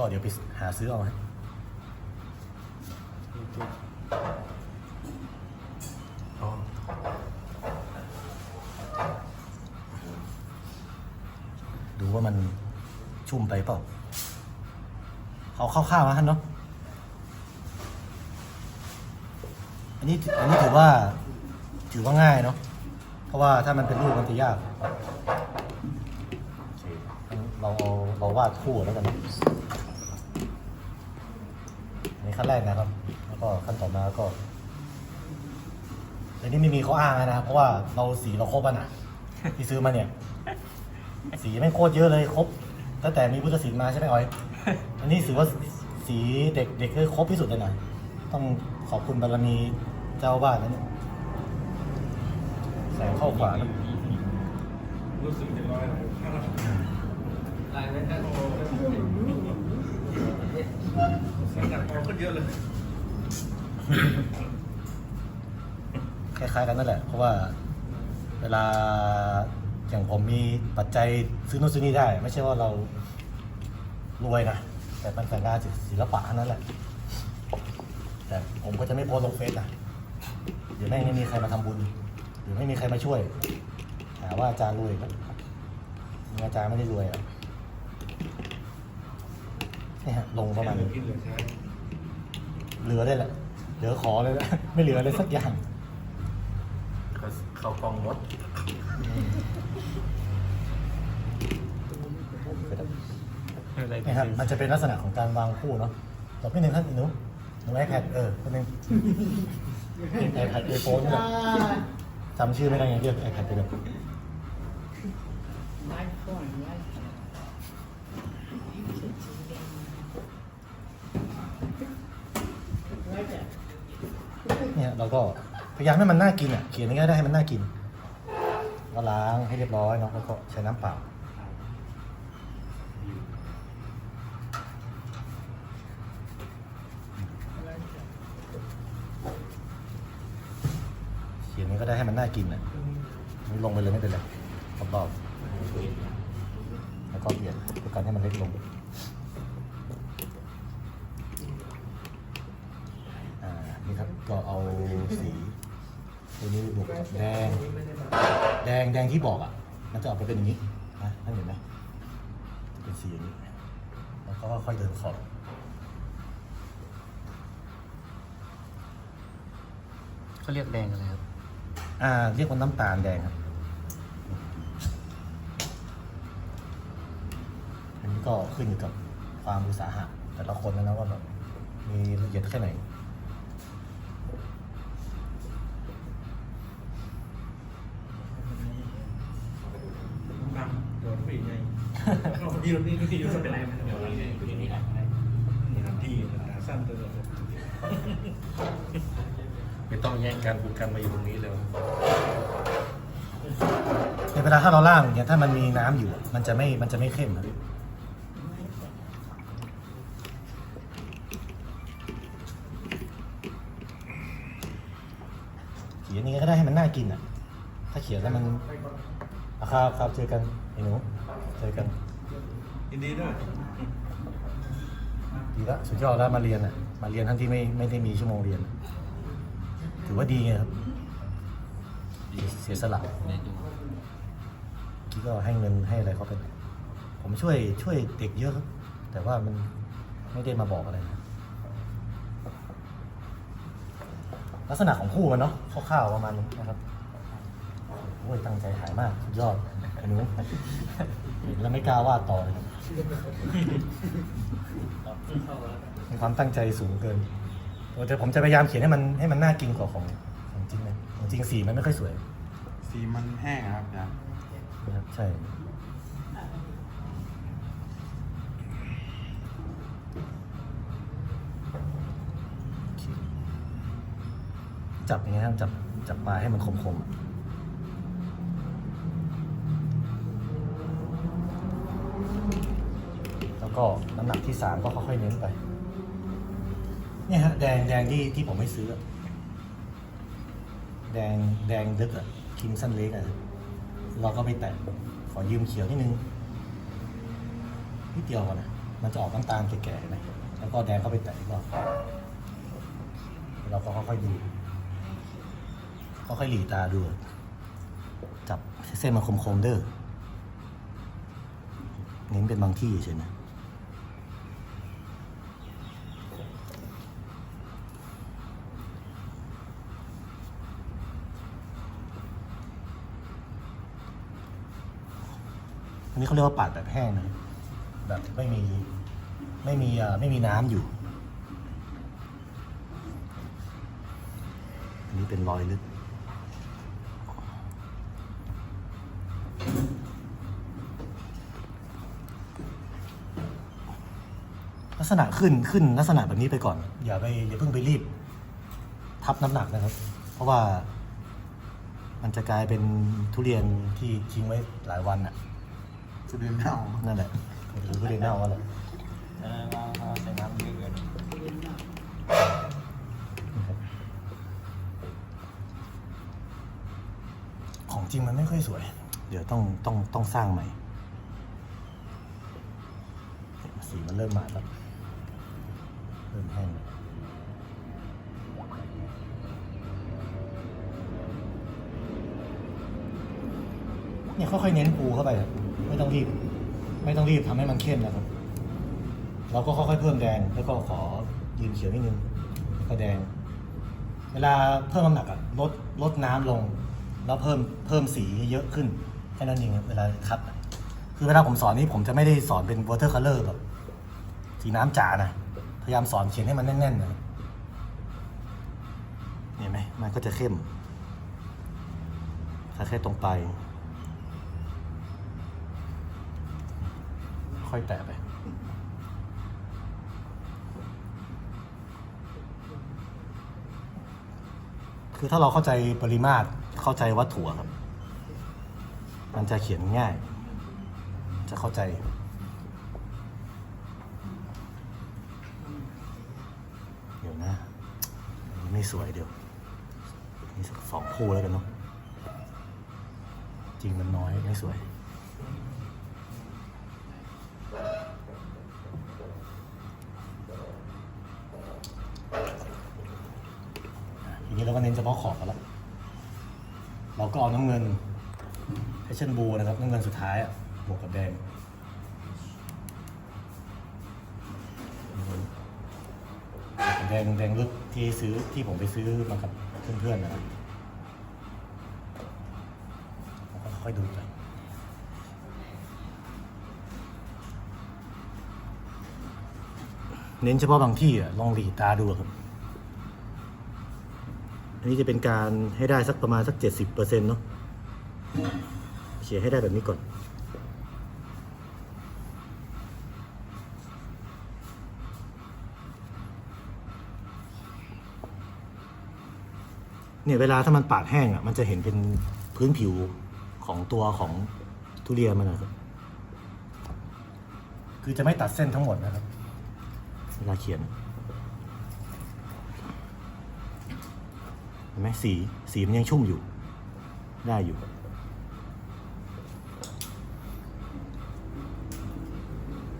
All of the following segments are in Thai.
ก็เดี๋ยวไปหาซื้อเอาฮะดูว่ามันชุ่มไปเปล่า เอาข้าวๆมาท่านเนาะ อันนี้อันนี้ถือว่า ถือว่าง่ายเนาะ เพราะว่าถ้ามันเป็นรูปมันจะยาก เราเอาเราวาดคู่แล้วกันนะ ขั้นแรกนะครับ แล้วก็ขั้นต่อมาก็อันนี้ไม่มีข้ออ้างนะครับเพราะว่าเราสีเราครบอะนะที่ซื้อมาเนี่ย สีไม่งโคตรเยอะเลยครบ ตั้งแต่มีพุทธศิลป์มาใช่ไหมออย อันนี้ถือว่าสีเด็กเด็กเลยครบที่สุดเลยนะต้องขอบคุณบารมีเจ้าบ้านนะเนี่ยแสงเข้าขวานะรู้สึกจะร้อยเลยลายไม่ได้โอ้ สังกัดพอขึ้นเยอะเลย คล้ายๆกันนั่นแหละ เพราะว่าเวลาอย่างผมมีปัจจัยซื้อนู่นซื้อนี่ได้ ไม่ใช่ว่าเรารวยนะ แต่มันแต่งงานศิลปะนั้นแหละ แต่ผมก็จะไม่โพสลงเฟซนะเดี๋ยวแม่งไม่มีใครมาทำบุญ หรือไม่มีใครมาช่วยหาว่าอาจารย์รวยนะอาจารย์ไม่ได้รวยอะ นี่ฮะลงประมาณนี้กินเหลือใช้เหลือเลยแหละ เหลือขอเลยแหละไม่เหลือเลยสักอย่าง เข้ากองมดอะไรนี่ครับมันจะเป็นลักษณะของการวางคู่เนาะต่อพี่หนึ่งท่านอีกหนูหนูไอแพดเออคนหนึ่งไอแพดไอโฟนนี่แหละจำชื่อไม่ได้ไงเรียกไอแพดไปเลยไลฟ์ก่อนไลฟ์ก่อนไลฟ์อะ เนี่ยเราก็พยายามให้มันน่ากินอะเขียนยังไงได้ให้มันน่ากินก็ล้างให้เรียบร้อยเนาะแล้วก็ใช้น้ำเปล่าเขียนนี้ก็ได้ให้มันน่ากินอะนี่ลงไปเลยไม่เป็นไรรอบๆแล้วก็เบียดเพื่อการให้มันเล็กลง อ่า นี่ครับ ก็เอาสีตัวนี้บวกกับแดง แดงแดงที่บอกอะ มันจะออกมาเป็นอย่างนี้นะท่านเห็นไหมจะเป็นสีอย่างนี้ แล้วก็ค่อยๆเดินขอบเขาเรียกแดงอะไรครับ อ่า เรียกว่าน้ำตาลแดงครับ อันนี้ก็ขึ้นอยู่กับความอุตสาหะแต่ละคนนะนะว่าแบบมีละเอียดแค่ไหน ดำโดนผู้หญิงไง พี่รถนี่พี่รถเป็นไรมันเดี๋ยวเราเนี่ยพี่นี่แหละนี่ทำที่ขาสั้นตัวไม่ต้องแย่งกันคุยกันมาอยู่ตรงนี้เลยในเวลาถ้าเราล่างเนี่ยถ้ามันมีน้ำอยู่ มันจะไม่มันจะไม่เข้มเขียนนี้ก็ได้ให้มันน่ากินอะ ถ้าเขียนแล้วมันอะครับครับเจอกันไอ้หนูเจอกัน ยินดีด้วยดีละสุดยอดแล้วมาเรียนอะ มาเรียนทั้งที่ไม่ไม่ได้มีชั่วโมงเรียน ถือว่าดีไงครับ เสียสละคิดก็ให้เงินให้อะไรเขาไปผมช่วยช่วยเด็กเยอะครับ แต่ว่ามันไม่ได้มาบอกอะไรนะลักษณะของคู่มันเนาะคร่าวๆประมาณนี้นะครับโอ้ยตั้งใจถ่ายมากสุดยอดไอ้หนูเห็นแล้วไม่กล้าวาดต่อเลยครับ มีความตั้งใจสูงเกินแต่ผมจะพยายามเขียนให้มันให้มันน่ากินกว่าของของจริงนะของจริงสีมันไม่ค่อยสวย สีมันแห้งอะครับอาจารย์นะครับใช่ จับอย่างเงี้ยครับจับจับปลายให้มันคมๆอะ ก็น้ำหนักที่สามก็ค่อยๆเน้นไป เนี่ยฮะแดงแดงที่ที่ผมไม่ซื้อ แดงแดงดึกอะคิมสันเล็กอะเราก็ไปแตะขอยืมเขียวนิดนึงนิดเดียวก่อนนะมันจะออกน้ำตาลแก่ๆนไหมแล้วก็แดงเข้าไปแตะอีกรอบเราก็ค่อยๆดูค่อยๆหลีตาดูจับเส้นมันคมๆเด้อเน้นเป็นบางที่เฉยนะ นนี้เขาเรียกว่าปาดแบบแห้งนะแบบไม่มีไม่มีไม่มีน้ำอยู่อันนี้เป็นรอยลึกลักษณะขึ้นขึ้นลักษณะแบบนี้ไปก่อน อย่าไปอย่าเพิ่งไปรีบ ทับน้ำหนักนะครับ เพราะว่ามันจะกลายเป็นทุเรียนที่ทิ้งไว้หลายวันอะ ดเรียนเน่านั่นแหละคือทุเรียนเน่าว่าแหละเราเราใส่น้ำเยอะเกินของจริงมันไม่ค่อยสวย เดี๋ยวต้องต้องต้องสร้างใหม่สีมันเริ่มมาแล้วเริ่มแห้งแล้วเนี่ยค่อยๆเน้นปูเข้าไปครับ ไม่ต้องรีบ ไม่ต้องรีบทำให้มันเข้มนะครับ เราก็ค่อยๆเพิ่มแดงแล้วก็ขอยืนเขียวนิดนึงก็แดง เวลาเพิ่มน้ำหนักอะลดลดน้ำลง แล้วเพิ่มเพิ่มสีเยอะขึ้นแค่นั้นเองเวลาคัดคือเวลาผมสอนนี้ผมจะไม่ได้สอนเป็น water color แบบสีน้ำจ๋านะพยายามสอนเขียนให้มันแน่นๆนะเห็นไหมมันก็จะเข้มถ้าแค่ตรงไปลาย ค่อยแตะไป คือถ้าเราเข้าใจปริมาตรเข้าใจวัตถุครับ มันจะเขียนง่าย จะเข้าใจเดี๋ยวนะไม่สวยเดี๋ยวนี่สักสองคู่แล้วกันเนาะจริงมันน้อยไม่สวย ทีนี้เราก็เน้นเฉพาะขอบกันแล้วเราก็เอาน้ำเงินแพชชั่นบูนะครับน้ำเงินสุดท้ายอะบวกกับแดงแดงแดงลึกที่ซื้อที่ผมไปซื้อมากับเพื่อนๆนะครับค่อยดูไปเน้นเฉพาะบางที่อะลองหลีตาดูครับ อันนี้จะเป็นการให้ได้สักประมาณสักเจ็ดสิบเปอร์เซ็นต์เนาะเขียนให้ได้แบบนี้ก่อน เนี่ยเวลาถ้ามันปาดแห้งอะ มันจะเห็นเป็นพื้นผิวของตัวของทุเรียนมันนะครับ คือจะไม่ตัดเส้นทั้งหมดนะครับ เวลาเขียน ห็นไหมสีสีมันยังชุ่มอยู่ ได้อยู่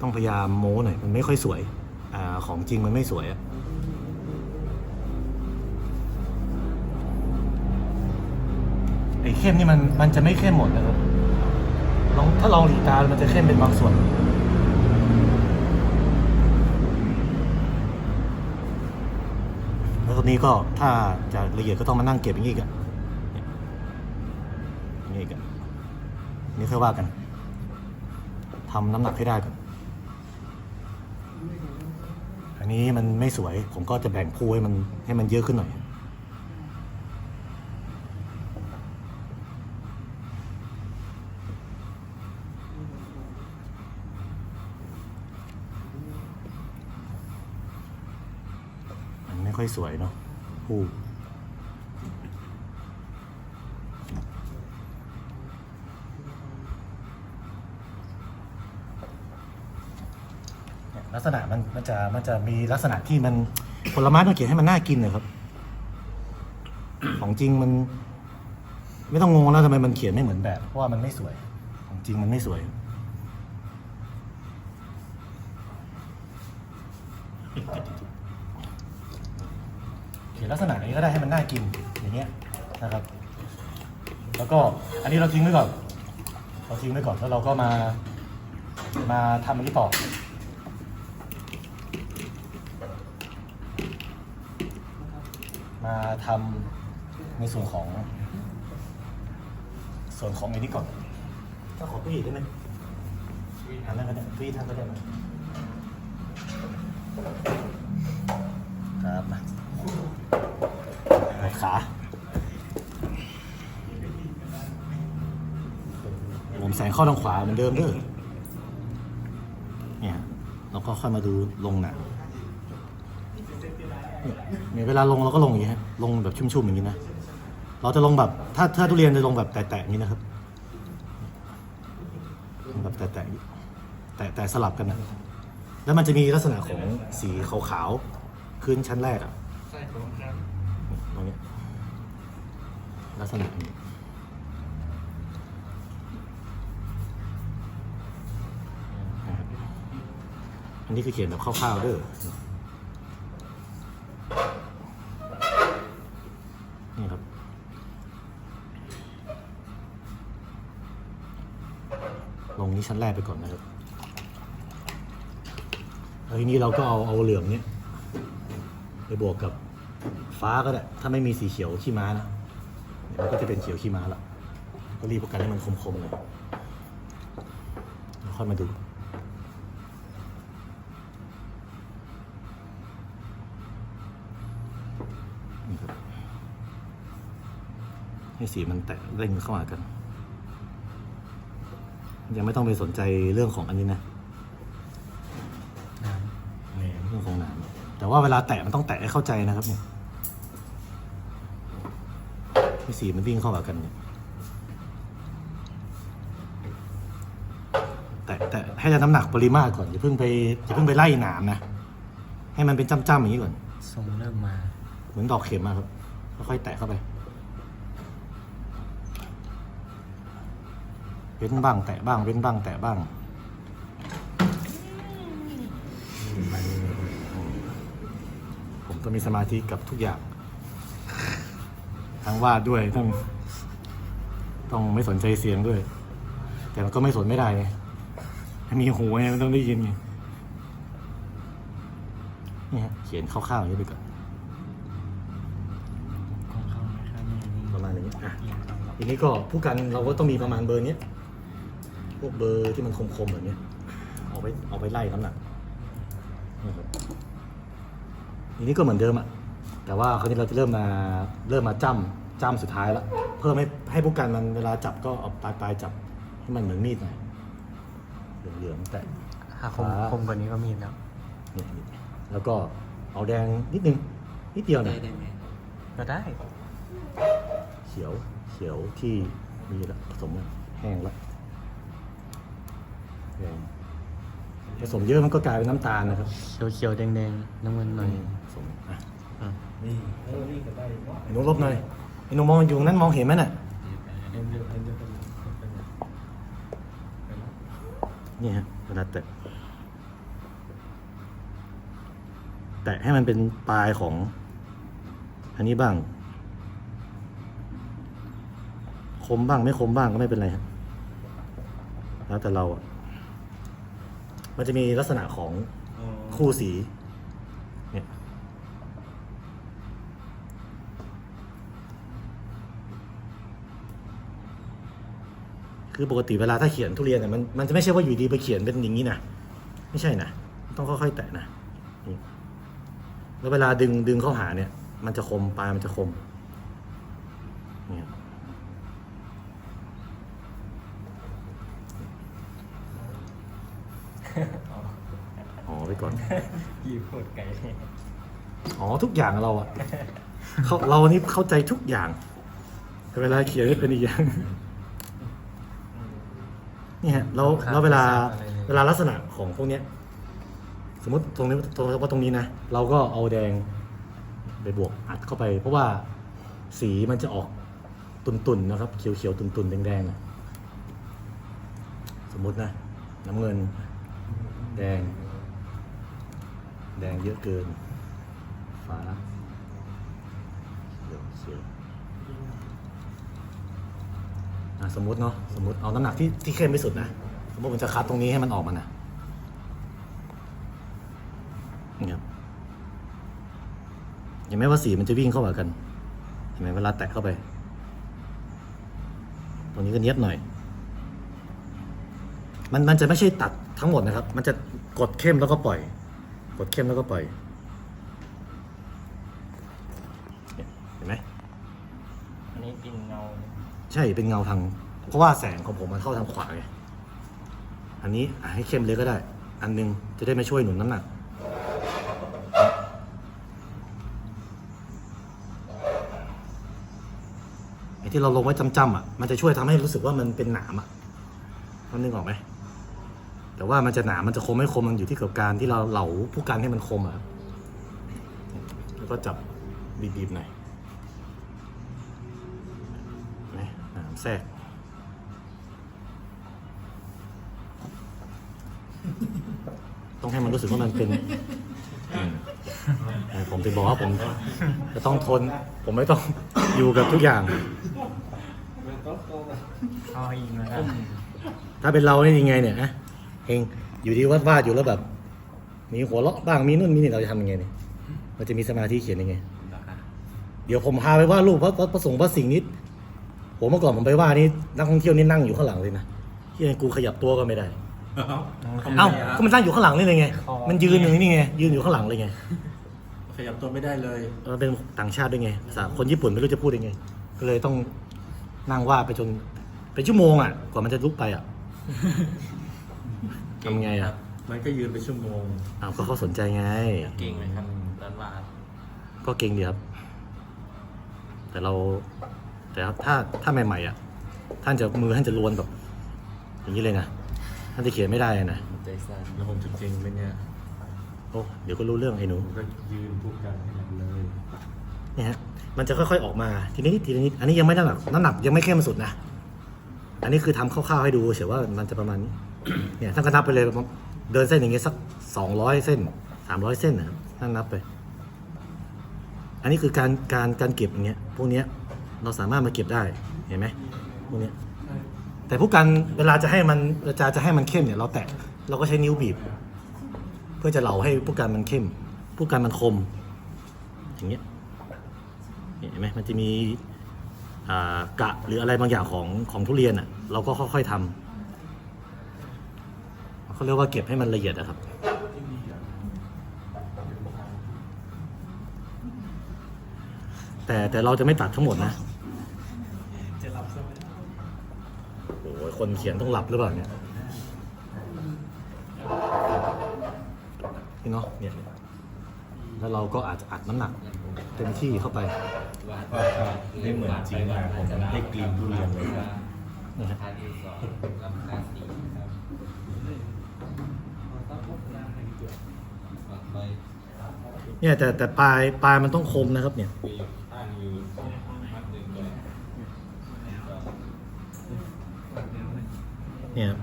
ต้องพยายามโม้หน่อย มันไม่ค่อยสวยอของจริงมันไม่สวยอะไอ้เข้มนี่มันมันจะไม่เข้มหมดนะครับลองถ้าลองหลีตา มันจะเข้มเป็นบางส่วน ตัวนี้ก็ถ้าจะละเอียดก็ต้องมานั่งเก็บอย่างนี้กันอย่างนี้อีกันนี่ค่อยว่ากันทำน้ำหนักให้ได้ก่อนอันนี้มันไม่สวยผมก็จะแบ่งพูให้มันให้มันเยอะขึ้นหน่อย มันไม่ ค่อยสวยเนาะผู้ลักษณะมันมันจะมันจะมีลักษณะที่มันผลไม้ต้องเขียนให้มันน่ากินนะครับ ของจริงมัน ไม่ต้องงงแล้วทำไมมันเขียนไม่เหมือนแบบ เพราะว่ามันไม่สวย ของจริงมันไม่สวย เขียนลั ก็ได้ให้มันน่ากินอย่างเงี้ยนะครับ แล้วก็อันนี้เราทิ้งไว้ก่อน เราทิ้งไว้ก่อนแล้วเราก็มา มาทำอันนี้ต่อมาทำในส่วนของ ส่วนของอันนี้ก่อนก็ขอตู้อีกได้ไหมอันนั้นก็ได้ตู้อีกท่านก็ได้ไหมครับมา ผมแสงเข้าทางขวาเหมือนเดิมเด้อเนี่ยเราก็ค่อยมาดูลงหนังเนี่ยเวลาลงเราก็ลงอย่างนี้ฮะลงแบบชุ่มๆอย่างนี้นะ เราจะลงแบบถ้าถ้าทุเรียนจะลงแบบแตะๆอย่างนี้นะครับ แบบแตะๆแตะแต่สลับกันนะแล้วมันจะมีลักษณะของสีขาวๆขึ้นชั้นแรกอะใช่ครับตรงนี้ ลักษณะนี้อันนี้คือเขียนแบบคร่าวๆเด้อนี่ครับ ลงนี้ชั้นแรกไปก่อนนะครับแล้วทีนี้เราก็เอาเอาเหลืองเนี้ยไปบวกกับฟ้าก็ได้ ถ้าไม่มีสีเขียวขี้ม้านะ เดี๋ยวมันก็จะเป็นเขียวขี้ม้าละก็รีบประกันให้มันคมๆเลยแล้วค่อยมาดูนี่ครับให้สีมันแตะเร่งเข้าหากัน ยังไม่ต้องไปสนใจเรื่องของอันนี้นะนี่เรื่องของหนามแต่ว่าเวลาแตะมันต้องแตะให้เข้าใจนะครับเนี่ย ให้สีมันวิ่งเข้าหากันเนี่ยแตะแตะให้ได้น้ำหนักปริมาตรก่อนอย่าเพิ่งไปอย่าเพิ่งไปไล่หนามนะ ให้มันเป็นจ้ำๆอย่างนี้ก่อน ทรงเริ่มมา เหมือนดอกเข็มอะครับค่อยๆแตะเข้าไปเว้นบ้าง แตะบ้าง เว้นบ้าง แตะบ้าง ผมต้องมีสมาธิกับทุกอย่าง ทั้งวาดด้วยต้องต้องไม่สนใจเสียงด้วย แต่มันก็ไม่สนไม่ได้ไงมีหูไงมันต้องได้ยินไงนี่ฮะเขียนคร่าวๆอย่างนี้ไปก่อนของเขานะครับเนี่ยนี่ประมาณนี้อะเอียงไปทีนี้ก็ผู้กันเราก็ต้องมีประมาณเบอร์เนี้ยพวกเบอร์ที่มันคมๆแบบเนี้ยเอาไปเอาไปไล่น้ำหนักนะครับทีนี้ก็เหมือนเดิมอะ แต่ว่าคราวนี้เราจะเริ่มมาเริ่มมาจ้ำจ้ำสุดท้ายแล้ว เพื่อให้ให้ผู้กันมันเวลาจับก็เอาปลายปลายๆจับให้มันเหมือนมีดหน่อยเหลืองๆแต่ถ้าคมคมกว่านี้ก็มีแล้วนี่แล้วก็เอาแดงนิดนึงนิดเดียวหน่อยก็ได้ เขียวเขียวที่มีแล้วผสมกันแห้งแล้วแดงผสมเยอะมันก็กลายเป็นน้ำตาลนะครับเขียวเขียวๆแดงแดงๆน้ำเงินหน่อยผสมอะ อะ นี่เออนี่ก็ได้ว่าไอ้หนุลบหน่อยไอ้หนุมองอยู่ตรงนั้นมองเห็นไหมน่ะเอ็นเดียวเอ็นเดียวกันไปแล้วนี่ฮะเวลาแตะแตะให้มันเป็นปลายของ อันนี้บ้าง คมบ้างไม่คมบ้างก็ไม่เป็นไรครับแล้วแต่เราอะมันจะมีลักษณะของอ๋อคู่สี เนี่ย คือปกติเวลาถ้าเขียนทุเรียนเนี่ยมันมันจะไม่ใช่ว่าอยู่ดีไปเขียนเป็นอย่างนี้นะไม่ใช่นะต้องค่อยๆแตะนะนี่แล้วเวลาดึงดึงเข้าหาเนี่ย มันจะคมปลายมันจะคมเนี่ยอ๋อไปก่อนยีโคตรไกลอ๋อทุกอย่างเราอะเขาเรานี่เข้าใจทุกอย่างแต่เวลาเขียนไม่เป็นอีกอย่าง นี่ฮะแล้วแล้วเวลาเวลาลักษณะของพวกเนี้ย สมมติตรงนี้ตรงว่าตรงนี้นะเราก็เอาแดงไปบวกอัดเข้าไป เพราะว่าสีมันจะออกตุนๆนะครับ เขียวๆตุนๆแดงๆอะสมมตินะ น้ำเงิน แดง แดงเยอะเกิน ฟ้าเขียวเขียวอะ สมมติเนาะสมมติเอาน้ำหนักที่ที่เข้มที่สุดนะ สมมติผมจะคัดตรงนี้ให้มันออกมานะนี่ครับเห็นไหมว่าสีมันจะวิ่งเข้าหากันเห็นไหมเวลาแตะเข้าไป ตรงนี้ก็เนียบหน่อย มันมันจะไม่ใช่ตัดทั้งหมดนะครับ มันจะกดเข้มแล้วก็ปล่อย กดเข้มแล้วก็ปล่อยเนี่ยเห็นไหม อันนี้เป็นเงา ใช่เป็นเงาทาง เพราะว่าแสงของผมมันเข้าทางขวาไงอันนี้ให้เข้มเลยก็ได้ อันหนึงจะได้ไม่ช่วยหนุนน้ำหนักไอ้ที่เราลงไว้จำๆอะ มันจะช่วยทำให้รู้สึกว่ามันเป็นหนามอะมันนึกออกไหมแต่ว่ามันจะหนามมันจะคมไม่คมมันอยู่ที่กับการที่เราเหลาผู้การให้มันคมอะครับแล้วก็จับบีบๆหน่อยเห็นไหมหนาม แทรกต้องให้มันรู้สึกว่ามันเป็นอืมเออผมถึงบอกว่าผมจะต้องทน ผมไม่ต้องอยู่กับทุกอย่างเอาอีกนะครับถ้าเป็นเราเนี่ยยังไงเนี่ยนะเองอยู่ที่วาดวาดๆอยู่แล้วแบบ มีหัวเราะบ้างมีนู่นมีนี่เราจะทำยังไงเนี่ยเราจะมีสมาธิเขียนยังไง เดี๋ยวผมพาไปวาดรูปพระพระประสงค์พระสิ่งนี้ ผมเมื่อก่อนผมไปวาดนี่นักท่องเที่ยวนี่นั่งอยู่ข้างหลังเลยนะที่กูขยับตัวก็ไม่ได้ เอ้าก็มันนั่งอยู่ข้างหลังนี่เลยไง มันยืนอยู่นี่ไงยืนอยู่ข้างหลังเลยไงขยับตัวไม่ได้เลยเออเป็นต่างชาติด้วยไงภาษาคนญี่ปุ่นไม่รู้จะพูดยังไง ก็เลยต้องนั่งวาดไปจนเป็นชั่วโมงอะกว่ามันจะลุกไปอะทำไงอะมันก็ยืนไปชั่วโมงอ้าวก็เขาสนใจไง เก่งไหมครับร้านวาดก็เก่งดีครับ แต่เรา แต่ถ้าถ้าใหม่ๆอะท่านจะมือท่านจะลวนแบบ อย่างนี้เลยนะท่านจะเขียนไม่ได้นะใจสั่นแล้วผมจริงๆเป็นเนี่ยโอ้เดี๋ยวก็รู้เรื่องไอ้หนูผมก็ยืนพูดกันให้มันเลยเนี่ยฮะมันจะค่อยๆออกมาทีนี้ทีนี้อันนี้ยังไม่น้ำหนักน้ำหนักยังไม่เข้มสุดนะอันนี้คือทำคร่าวๆให้ดูเฉยว่ามันจะประมาณนี้ เนี่ยท่านก็นับไปเลยเดินเส้นอย่างเงี้ยสักสองร้อยเส้นสามร้อยเส้นนะครับท่านนับไป อันนี้คือการการการเก็บอย่างเงี้ยพวกเนี้ย เราสามารถมาเก็บได้เห็นไหมพวกเนี้ยแต่ผู้กันเวลาจะให้มันเวลาจะให้มันเข้มเนี่ยเราแตะเราก็ใช้นิ้วบีบ เพื่อจะเหลาให้ผู้กันมันเข้ม ผู้กันมันคม อย่างเงี้ยเห็นไหมมันจะมีอ่ากะหรืออะไรบางอย่างของของทุเรียนอะเราก็ค่อยๆทำเขาเรียกว่าเก็บให้มันละเอียดนะครับ แต่แต่เราจะไม่ตัดทั้งหมดนะจะรับซะไหม โอ้ย คนเขียนต้องหลับหรือเปล่าเนี่ยนี่เนาะเนี่ยแล้วเราก็อาจจะอัดน้ำหนักเต็มที่เข้าไปไม่เหมือนจริงนะผมได้กลิ่นทุเรียนเลยนะฮะเนี่ยแต่แต่ปลายปลายมันต้องคมนะครับเนี่ย เนี่ย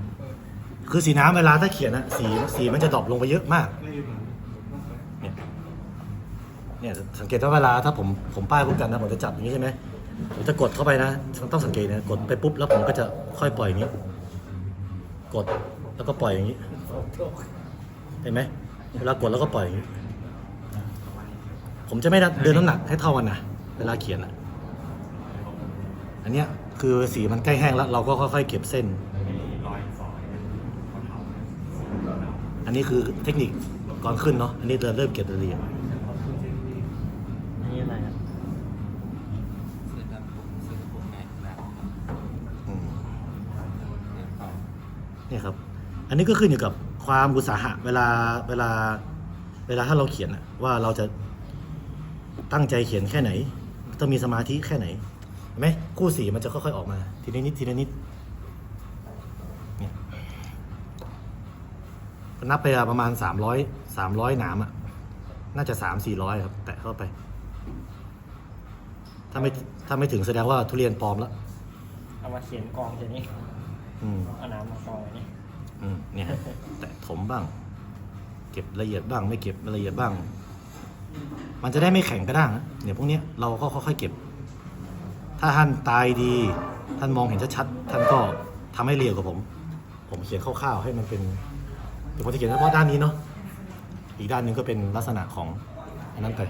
คือสีน้ำเวลาถ้าเขียนอะสีสีมันจะดรอปลงไปเยอะมากเนี่ยเนี่ยสังเกตว่าเวลาถ้าผมผมป้ายพวกกันนะผมจะจับอย่างนี้ใช่ไหมผมจะกดเข้าไปนะต้องสังเกตนะกดไปปุ๊บแล้วผมก็จะค่อยปล่อยอย่างนี้ กดแล้วก็ปล่อยอย่างนี้เห็นไหมเวลากดแล้วก็ปล่อยอย่างนี้ ผมจะไม่เดินน้ำหนักให้เท่ากันนะเวลาเขียนอะอันเนี้ยคือสีมันใกล้แห้งแล้ว เราก็ค่อยๆเก็บเส้น นนี้คือเทคนิคก่อนขึ้นเนาะอันนี้เราเริ่มเก็บรายละเอียดอันนี้อะไรครับอืมเนี่ยครับ อันนี้ก็ขึ้นอยู่กับความอุตสาหะเวลาเวลา เวลาถ้าเราเขียนอะว่าเราจะตั้งใจเขียนแค่ไหน ต้องมีสมาธิแค่ไหนเห็นไหมคู่สีมันจะค่อยๆออกมา ทีละนิดทีละนิดเนี่ย นับไปอะประมาณสามร้อยสามร้อยหนามอะน่าจะสามสี่ร้อยครับ แตะเข้าไป ถ้าไม่ถ้าไม่ถึงแสดงว่าทุเรียนปลอมแล้ว เอามาเขียนกองเฉยนี้อืมเอาน้ำมากองไว้นี่อืมเนี่ยฮะแตะถมบ้าง เก็บละเอียดบ้าง ไม่เก็บละเอียดบ้าง มันจะได้ไม่แข็งกระด้างนะเนี่ยพวกเนี้ยเราก็ค่อยๆเก็บ ถ้าท่านตายดี ท่านมองเห็นชัดๆท่านก็ทำให้เรียวกับผม ผมเขียนคร่าวๆให้มันเป็น เดี๋ยวผมจะเขียนเฉพาะด้านนี้เนาะอีกด้านหนึงก็เป็นลักษณะของอันนั้นไป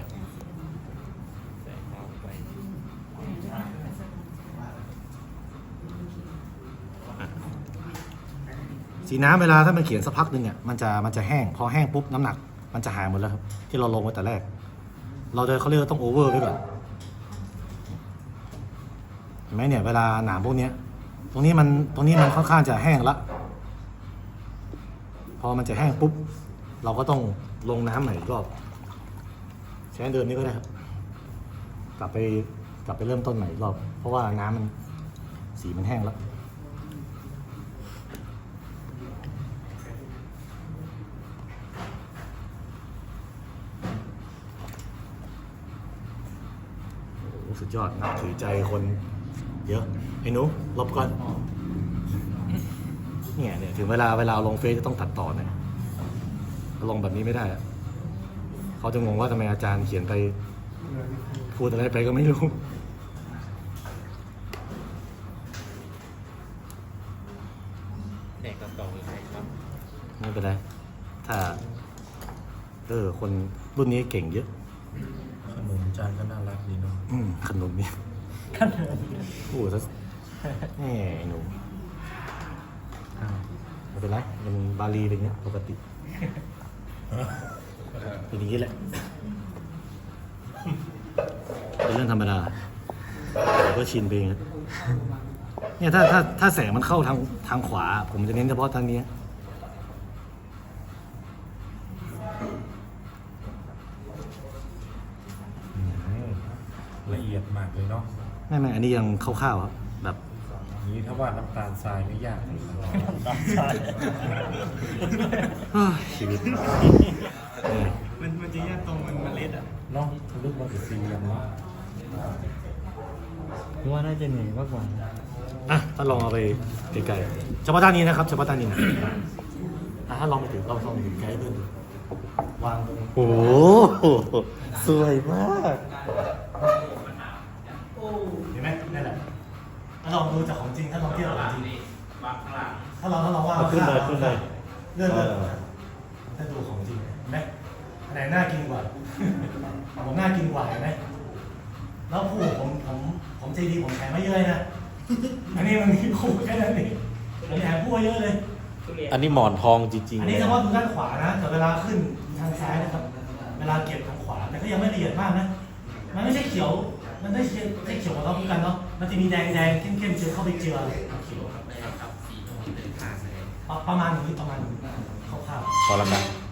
สีน้ำเวลาถ้ามันเขียนสักพักหนึ่งอะมันจะมันจะแห้ง พอแห้งปุ๊บน้ำหนัก มันจะหายหมดแล้วครับ ที่เราลงไว้แต่แรก เราจะเขาเรียกว่าต้องโอเวอร์ไว้ก่อนเห็นไหมเนี่ยเวลาหนามพวกนี้ตรงนี้มันตรงนี้มันค่อนข้างจะแห้งละ พอมันจะแห้งปุ๊บ เราก็ต้องลงน้ำใหม่อีกรอบ ใช้เดิมนี้ก็ได้ครับ กลับไปกลับไปเริ่มต้นใหม่อีกรอบ เพราะว่าน้ำมันสีมันแห้งแล้วโอ้สุดยอดนับถือใจคนเยอะไอ้หนูหลบก่อน เนี่ยเนี่ยถึงเวลาเวลาเอาลงเฟซจะต้องตัดต่อเนี่ยลงแบบนี้ไม่ได้อะเขาจะงงว่าทำไมอาจารย์เขียนไป พูดอะไรไปก็ไม่รู้ แดกกับกองอีกไหมครับไม่เป็นไร ถ้า เออ คนรุ่นนี้เก่งเยอะ ขนมจานก็น่ารักดีเนาะ อืมขนมเนี่ยพูดซะแหมไอ้หนูอ้าว ไม่เป็นไรมันบาลีเป็นอย่างเงี้ยปกติเป็นอย่างนี้แหละ เป็นเรื่องธรรมดาเดี๋ยวก็ชินไปเองอะเนี่ยถ้าถ้าถ้าแสงมันเข้าทางทางขวา ผมจะเน้นเฉพาะทางนี้ละเอียดมากเลยเนาะไม่ไม่อันนี้ยังคร่าวๆครับแบบ นี้ถ้าว่าน้ำตาลทรายไม่ยากเลยนะเฮ้ยชีวิตเออมันมันจะแยกตรงมันเมล็ดอะเนาะลึกมันจะซีกันเนาะผมว่าน่าจะเหนื่อยมากกว่าอะถ้าลองเอาไปไกลๆเฉพาะด้านนี้นะครับเฉพาะด้านนี้นะอะถ้าลองไปถึงเราลองไปถึงไกลเพื่อนดูวางตรงโอ้โหสวยมากเห็นไหมนั่นแหละ ถ้าลองดูจากของจริง ถ้าลองเทียบกับของจริงถ้าลองถ้าลองว่าขึ้นเลยขึ้นเลยเลื่อนเลยถ้าดูของจริงเห็นไหมอันไหนน่ากินกว่า ผมน่ากินกว่าเห็นไหมแล้วผู้ผมผมผมใจดีผมแถมไม่เยอะเลยนะอันนี้มันมีคู่แค่นั้นเองผมแถมผู้เยอะเลย อันนี้หมอนทองจริงอันนี้เฉพาะดูด้านขวานะแต่เวลาขึ้นทางซ้ายนะครับ เวลาเก็บทางขวาแต่ก็ยังไม่ละเอียดมากนะ มันไม่ใช่เขียว มันไม่ใช่ไม่ใช่เขียวของเราพูดกันเนาะ มันจะมีแดงแดงเข้มเข้มๆเจอเข้าไปเจือเขียวครับสีประมาณนี้ประมาณนี้คร่าวๆพอละกันๆโอเค